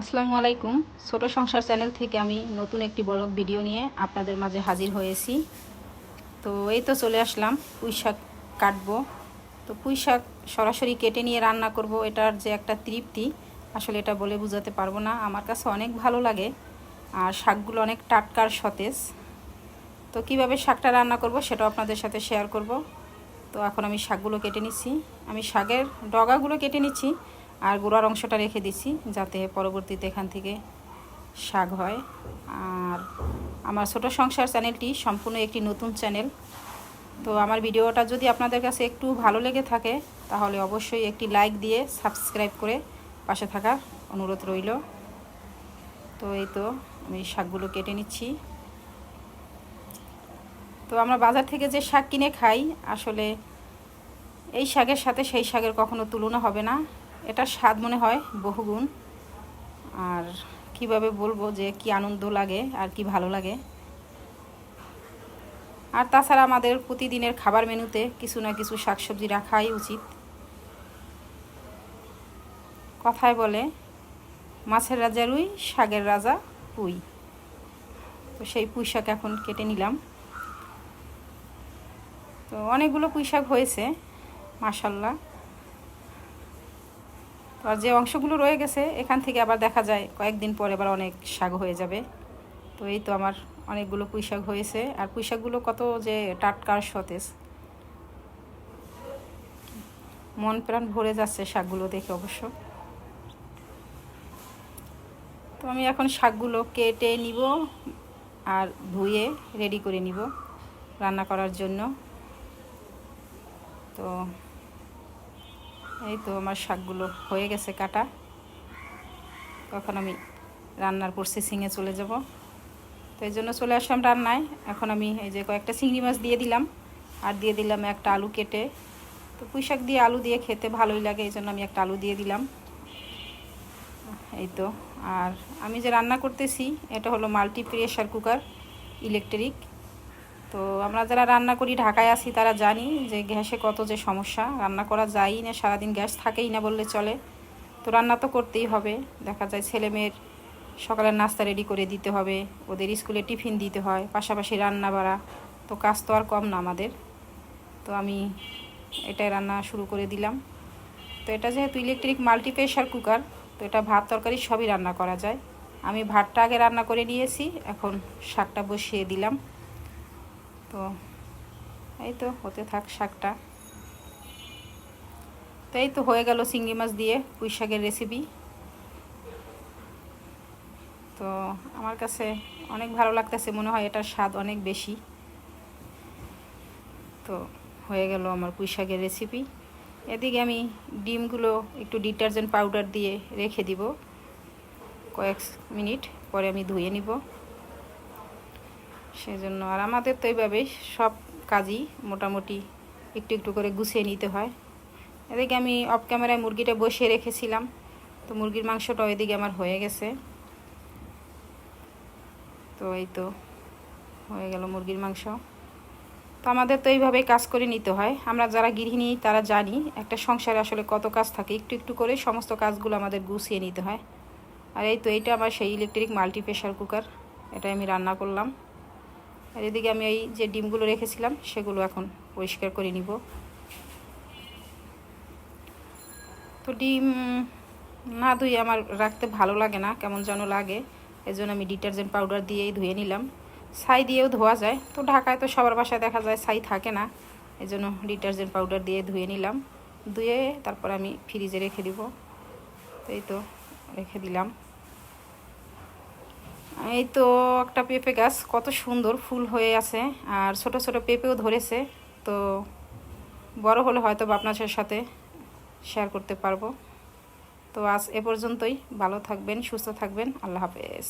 আসসালামু আলাইকুম। ছোট সংসার চ্যানেল থেকে আমি নতুন একটি বড় ভিডিও নিয়ে আপনাদের মাঝে হাজির হয়েছি। তো এই তো চলে আসলাম, পুঁই শাক কাটবো। তো পুঁই শাক সরাসরি কেটে নিয়ে রান্না করব, এটার যে একটা তৃপ্তি, আসলে এটা বলে বোঝাতে পারব না। আমার কাছে অনেক ভালো লাগে আর শাকগুলো অনেক টাটকার সতেজ। তো কীভাবে শাকটা রান্না করব সেটাও আপনাদের সাথে শেয়ার করব। তো এখন আমি শাকগুলো কেটে নিচ্ছি। আমি শাকের ডগাগুলো কেটে নিচ্ছি। আর গোড়ার অংশটা রেখে দিচ্ছি যাতে পরবর্তীতে এখান থেকে শাক হয়। আর আমার ছোট সংসার চ্যানেলটি সম্পূর্ণ একটি নতুন চ্যানেল। তো আমার ভিডিওটা যদি আপনাদের কাছে একটু ভালো লেগে থাকে, তাহলে অবশ্যই একটি লাইক দিয়ে সাবস্ক্রাইব করে পাশে থাকার অনুরোধ রইল। তো এই তো আমি শাকগুলো কেটে নিচ্ছি। তো আমরা বাজার থেকে যে শাক কিনে খাই, আসলে এই শাকের সাথে সেই শাকের কখনো তুলনা হবে না। এটা স্বাদ মনে হয়, বহুগুণ। আর কীভাবে বলব যে কি আনন্দ লাগে আর কি ভালো লাগে। আর তাছাড়া আমাদের প্রতিদিনের খাবার মেনুতে কিছু না কিছু শাকসবজি রাখাই উচিত। কথায় বলে, মাছের রাজা রুই, শাকের রাজা পুই। তো সেই পুঁই শাক এখন কেটে নিলাম। তো অনেকগুলো পুঁই শাক হয়েছে মাসাল্লাহ আর যে অংশগুলো রয়ে গেছে, এখান থেকে আবার দেখা যায় কয়েকদিন পরে আবার অনেক শাক হয়ে যাবে। তো এই তো আমার অনেকগুলো পুঁই শাক হয়েছে। আর পুঁই শাকগুলো কত যে টাটকার সতেজ। মন প্রাণ ভরে যাচ্ছে শাকগুলো দেখে অবশ্য। তো আমি এখন শাকগুলো কেটে নিব আর ধুয়ে রেডি করে নিব রান্না করার জন্য। তো এই তো আমার শাকগুলো হয়ে গেছে কাটা। তখন আমি রান্নার প্রসেসিংয়ে চলে যাব। তো এই জন্য চলে আসলাম রান্নায়। এখন আমি এই যে কয়েকটা চিংড়ি মাছ দিয়ে দিলাম। আর দিয়ে দিলাম একটা আলু কেটে। তো পুঁই শাক দিয়ে আলু দিয়ে খেতে ভালোই লাগে, এই জন্য আমি একটা আলু দিয়ে দিলাম। এই তো। আর আমি যে রান্না করতেছি, এটা হলো মাল্টি প্রেশার কুকার, ইলেকট্রিক। তো আমরা যারা রান্না করি ঢাকায় আছি তারা জানি যে গ্যাসে কত যে সমস্যা। রান্না করা যায়ই না, সারাদিন গ্যাস থাকেই না বললে চলে। তো রান্না তো করতেই হবে। দেখা যায় ছেলে মেয়ের সকালের নাস্তা রেডি করে দিতে হবে, ওদের স্কুলে টিফিন দিতে হয়, পাশাপাশি রান্না বাড়া। তো কাজ তো আর কম না আমাদের। তো আমি এটাই রান্না শুরু করে দিলাম। তো এটা যেহেতু ইলেকট্রিক মাল্টি প্রেশার কুকার তো এটা ভাত তরকারি সবই রান্না করা যায়। আমি ভাতটা আগে রান্না করে নিয়েছি, এখন শাকটা বসিয়ে দিলাম। তো এই তো হতে থাক শাকটা। তো এই তো হয়ে গেল চিংড়ি মাছ দিয়ে পুঁই শাকের রেসিপি তো আমার কাছে অনেক ভালো লাগতেছে, মনে হয় এটার স্বাদ অনেক বেশি। তো হয়ে গেল আমার পুঁই শাকের রেসিপি এদিকে আমি ডিমগুলো একটু ডিটারজেন্ট পাউডার দিয়ে রেখে দিব। কয়েক মিনিট পরে আমি ধুয়ে নিব। সেজন্য আর আমাদের তো এইভাবেই সব কাজই মোটামুটি একটু একটু করে গুছিয়ে নিতে হয়। এদিকে আমি অফ ক্যামেরায় মুরগিটা বসিয়ে রেখেছিলাম, তো মুরগির মাংসটা ওইদিকে আমার হয়ে গেছে। তো এই তো হয়ে গেল মুরগির মাংস। তো আমাদের তো এইভাবেই কাজ করে নিতে হয়। আমরা যারা গৃহিণী, তারা জানি একটা সংসারে আসলে কত কাজ থাকে। একটু একটু করে সমস্ত কাজগুলো আমাদের গুছিয়ে নিতে হয়। আর এই তো এইটা আমার সেই ইলেকট্রিক মাল্টি প্রেশার কুকার এটাই আমি রান্না করলাম। আর এদিকে আমি এই যে ডিমগুলো রেখেছিলাম, সেগুলো এখন পরিষ্কার করে নিব। তো ডিম না ধুয়ে আমার রাখতে ভালো লাগে না, কেমন যেন লাগে। এই জন্য আমি ডিটারজেন্ট পাউডার দিয়েই ধুয়ে নিলাম। ছাই দিয়েও ধোয়া যায়, তো ঢাকায় তো সবার বাসায় দেখা যায় ছাই থাকে না। এই জন্য ডিটারজেন্ট পাউডার দিয়ে ধুয়ে নিলাম। ধুয়ে তারপর আমি ফ্রিজে রেখে দিব। এই তো রেখে দিলাম। এই তো একটা পেঁপে গাছ, কত সুন্দর ফুল হয়ে আছে, আর ছোট ছোট পেঁপেও ধরেছে, তো বড় হলে হয়তো আপনার সাথে শেয়ার করতে পারব। তো আজ এ পর্যন্তই, ভালো থাকবেন, সুস্থ থাকবেন, আল্লাহ হাফেজ।